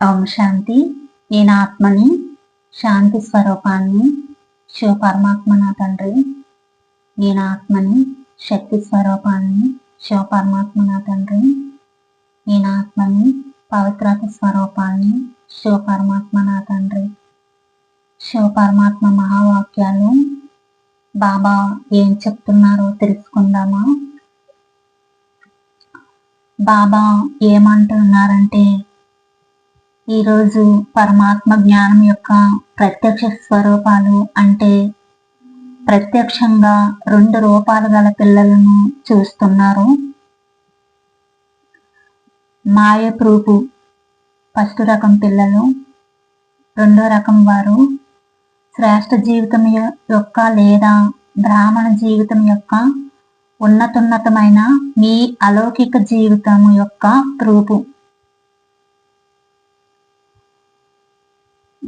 ఓం శాంతి. నేను ఆత్మని శాంతి స్వరూపాన్ని శివ పరమాత్మ నా తండ్రి. నేను ఆత్మని శక్తి స్వరూపాన్ని శివ పరమాత్మ నా తండ్రి. నేను ఆత్మని పవిత్రత స్వరూపాన్ని శివ పరమాత్మ నా తండ్రి. శివ పరమాత్మ మహావాక్యాలు బాబా ఏం చెప్తున్నారో తెలుసుకుందామా? బాబా ఏమంటున్నారంటే ఈరోజు పరమాత్మ జ్ఞానం యొక్క ప్రత్యక్ష స్వరూపాలు అంటే ప్రత్యక్షంగా రెండు రూపాలు గల పిల్లలను చూస్తున్నారు. మాయప్రూపు ఫస్ట్ రకం పిల్లలు రెండో రకం వారు. శ్రేష్ఠ జీవితం యొక్క లేదా బ్రాహ్మణ జీవితం యొక్క ఉన్నతున్నతమైన మీ అలౌకిక జీవితం యొక్క రూపు.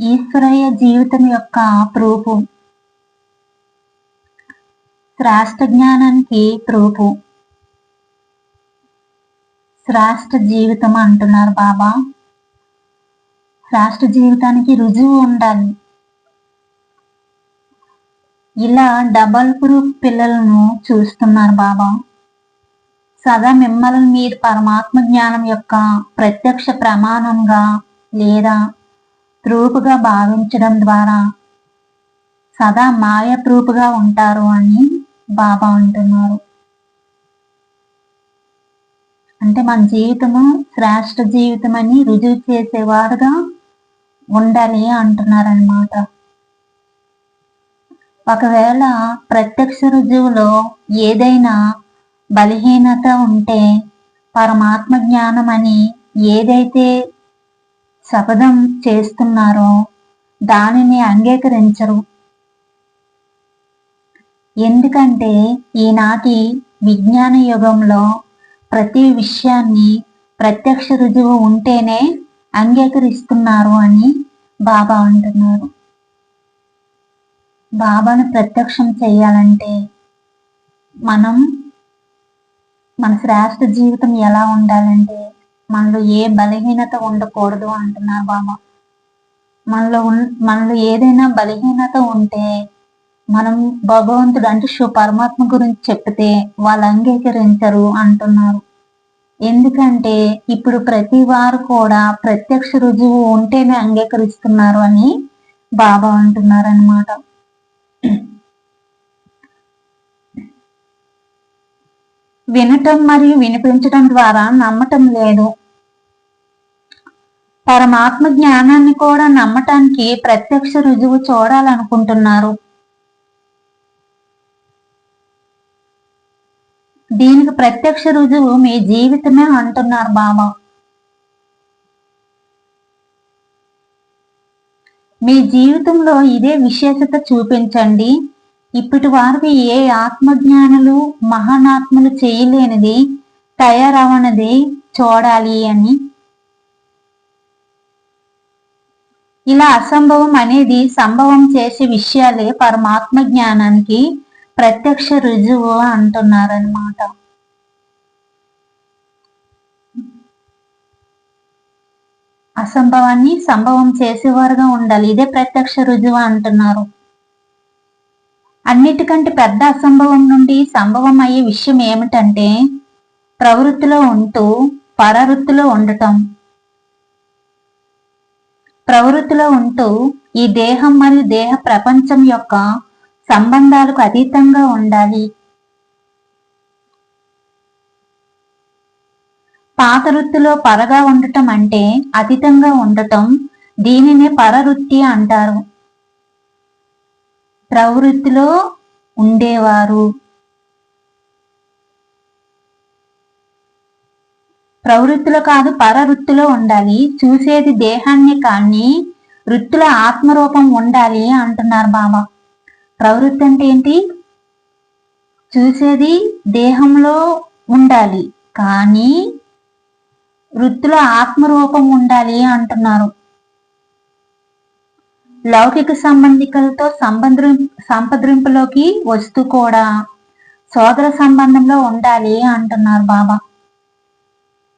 ఈశ్వరయ్య జీవితం యొక్క ప్రూపు శ్రేష్ఠ జ్ఞానానికి ప్రూపు. శ్రేష్ఠ జీవితం అంటున్నారు బాబా. శ్రేష్ఠ జీవితానికి రుజువు ఉండాలి. ఇలా డబల్ ప్రూఫ్ పిల్లలను చూస్తున్నారు బాబా. సదా మిమ్మల్ని మీరు పరమాత్మ జ్ఞానం యొక్క ప్రత్యక్ష ప్రమాణంగా లేదా త్రూపుగా భావించడం ద్వారా సదా మాయప్రూపుగా ఉంటారు అని బాబా అంటున్నారు. అంటే మన జీవితము శ్రేష్ఠ జీవితం అని రుజువు చేసేవారుగా ఉండాలి అంటున్నారనమాట ఒకవేళ ప్రత్యక్ష రుజువులో ఏదైనా బలహీనత ఉంటే పరమాత్మ జ్ఞానం అని ఏదైతే శపథం చేస్తున్నారో? దానిని అంగీకరించరు. ఎందుకంటే ఈనాటి విజ్ఞాన యుగంలో ప్రతి విషయాన్ని ప్రత్యక్ష రుజువు ఉంటేనే అంగీకరిస్తున్నారు అని బాబా అంటున్నారు. బాబాను ప్రత్యక్షం చేయాలంటే మనం మన శ్రేష్ట జీవితం ఎలా ఉండాలంటే మనలో ఏ బలహీనత ఉండకూడదు అంటున్నారు బాబా. మనలో మనలో ఏదైనా బలహీనత ఉంటే మనం భగవంతుడు అంటే శివ పరమాత్మ గురించి చెప్తే వాళ్ళు అంగీకరించరు అంటున్నారు. ఎందుకంటే ఇప్పుడు ప్రతి వారు కూడా ప్రత్యక్ష రుజువు ఉంటేనే అంగీకరిస్తున్నారు అని బాబా అంటున్నారు అనమాట వినటం మరియు వినిపించటం ద్వారా నమ్మటం లేదు. పరమాత్మ జ్ఞానాన్ని కూడా నమ్మటానికి ప్రత్యక్ష రుజువు చూడాలనుకుంటున్నారు. దీనికి ప్రత్యక్ష రుజువు మీ జీవితమే అంటున్నారు బాబా. మీ జీవితంలో ఇదే విశేషత చూపించండి. ఇప్పటి వారికి ఏ ఆత్మజ్ఞానులు మహానాత్మలు చేయలేనిది తయారవనది చూడాలి అని. ఇలా అసంభవం అనేది సంభవం చేసే విషయాలే పరమాత్మ జ్ఞానానికి ప్రత్యక్ష రుజువు అంటున్నారనమాట అసంభవాన్ని సంభవం చేసేవారుగా ఉండాలి ఇదే ప్రత్యక్ష రుజువు అంటున్నారు. అన్నిటికంటే పెద్ద అసంభవం నుండి సంభవం అయ్యే విషయం ఏమిటంటే ప్రవృత్తిలో ఉంటూ పరవృత్తిలో ఉండటం. ప్రవృత్తిలో ఉంటూ ఈ దేహం మరియు దేహ ప్రపంచం యొక్క సంబంధాలకు అతీతంగా ఉండాలి. పాత వృత్తిలో పరగా ఉండటం అంటే అతీతంగా ఉండటం దీనినే పరవృత్తి అంటారు. ప్రవృత్తిలో ఉండేవారు. ప్రవృత్తిలో కాదు పరవృత్తిలో ఉండాలి. చూసేది దేహాన్ని కానీ వృత్తిలో ఆత్మరూపం ఉండాలి అంటున్నారు బాబా. ప్రవృత్తి అంటే ఏంటి? చూసేది దేహంలో ఉండాలి కానీ వృత్తిలో ఆత్మరూపం ఉండాలి అంటున్నారు. లౌకిక సంబంధికలతో సంబంధ సంపద్రింపులోకి వస్తూ కూడా సోదర సంబంధంలో ఉండాలి అంటున్నారు బాబా.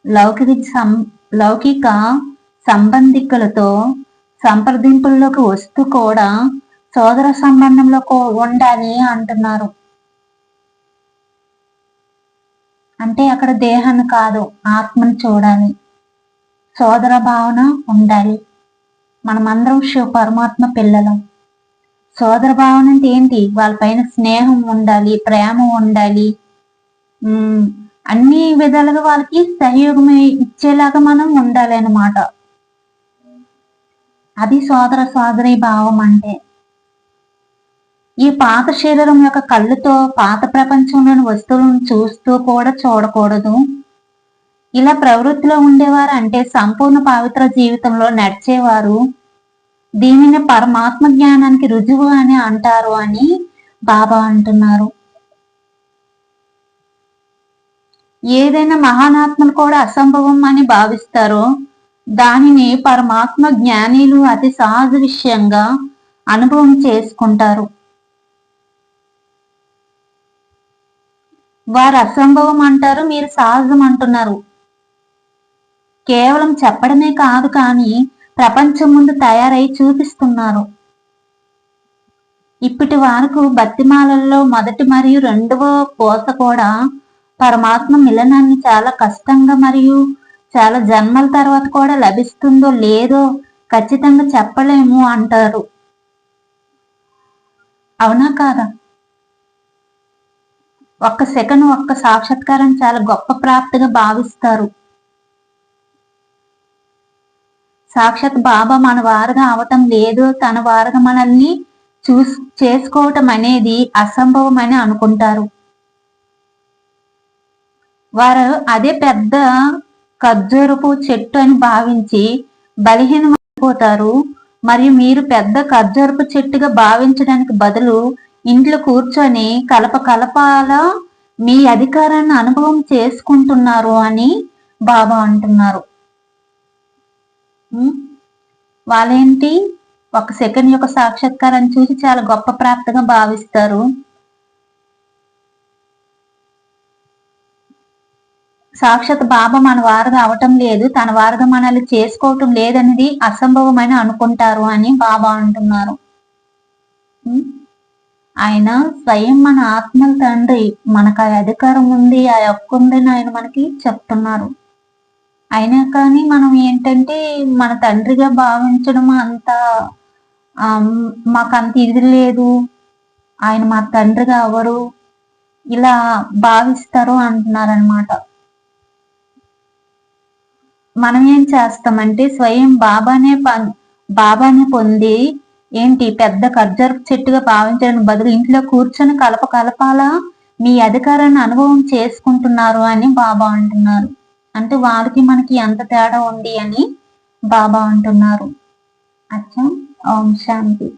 లౌకిక సం లౌకిక సంబంధికులతో సంప్రదింపుల్లోకి వస్తూ కూడా సోదర సంబంధంలో ఉండాలి అంటున్నారు. అంటే అక్కడ దేహాన్ని కాదు ఆత్మను చూడాలి. సోదర భావన ఉండాలి. మనమందరం శివ పరమాత్మ పిల్లలం. సోదర భావన అంటే ఏంటి? వాళ్ళపైన స్నేహం ఉండాలి ప్రేమ ఉండాలి. అన్ని విధాలుగా వాళ్ళకి సహయోగం ఇచ్చేలాగా మనం ఉండాలి అన్నమాట. అది సోదర సోదరి భావం అంటే. ఈ పాత శరీరం యొక్క కళ్ళుతో పాత ప్రపంచంలోని వస్తువులను చూస్తూ కూడా చూడకూడదు. ఇలా ప్రవృత్తిలో ఉండేవారు అంటే సంపూర్ణ పవిత్ర జీవితంలో నడిచేవారు. దీనిని పరమాత్మ జ్ఞానానికి రుజువు అని అంటారు అని బాబా అంటున్నారు. ఏదైనా మహానాత్మలు కూడా అసంభవం అని భావిస్తారో దానిని పరమాత్మ జ్ఞానీలు అతి సహజ విషయంగా అనుభవం చేసుకుంటారు. వారు అసంభవం అంటారు మీరు సహజం అంటున్నారు. కేవలం చెప్పడమే కాదు కానీ ప్రపంచం ముందు తయారై చూపిస్తున్నారు. ఇప్పటి వరకు బతిమాలల్లో మొదటి మరియు రెండవ పూత కూడా పరమాత్మ మిలనాన్ని చాలా కష్టంగా మరియు చాలా జన్మల తర్వాత కూడా లభిస్తుందో లేదో ఖచ్చితంగా చెప్పలేము అంటారు. అవునా కాదా? ఒక్క సెకండ్ ఒక్క సాక్షాత్కారం చాలా గొప్ప ప్రాప్తిగా భావిస్తారు. సాక్షాత్ బాబా మన వారుగా అవటం లేదు. తన వారుగా మనల్ని చూస్ చేసుకోవటం అనేది అసంభవం అని అనుకుంటారు. వారు అదే పెద్ద ఖర్జూరపు చెట్టు అని భావించి బలహీనమైపోతారు. మరియు మీరు పెద్ద ఖర్జూరపు చెట్టుగా భావించడానికి బదులు ఇంట్లో కూర్చొని కలప కలపాల మీ అధికారాన్ని అనుభవం చేసుకుంటున్నారు అని బాబా అంటున్నారు. వాళ్ళేంటి? ఒక సెకండ్ యొక్క సాక్షాత్కారాన్ని చూసి చాలా గొప్ప ప్రాప్తిగా భావిస్తారు. సాక్షాత్ బాబా మన వారుగా అవటం లేదు. తన వారుగా మనల్ని చేసుకోవటం లేదనేది అసంభవమైన అనుకుంటారు అని బాబా అంటున్నారు. ఆయన స్వయం మన ఆత్మల తండ్రి. మనకు ఆ అధికారం ఉంది ఆ హక్కు ఉందని ఆయన మనకి చెప్తున్నారు. అయినా కానీ మనం ఏంటంటే మన తండ్రిగా భావించడం అంత మాకు అంత ఇది లేదు. ఆయన మా తండ్రిగా ఎవరు ఇలా భావిస్తారు అంటున్నారనమాట మనం ఏం చేస్తామంటే స్వయం బాబానే బాబానే పొంది ఏంటి పెద్ద ఖర్జూరపు చెట్టుగా భావించడానికి బదులు ఇంట్లో కూర్చొని కలప కలపాల మీ అధికారాన్ని అనుభవం చేసుకుంటున్నారు అని బాబా అంటున్నారు. అంటే వారికి మనకి ఎంత తేడా ఉంది అని బాబా అంటున్నారు. అచ్చం. ఓం శాంతి.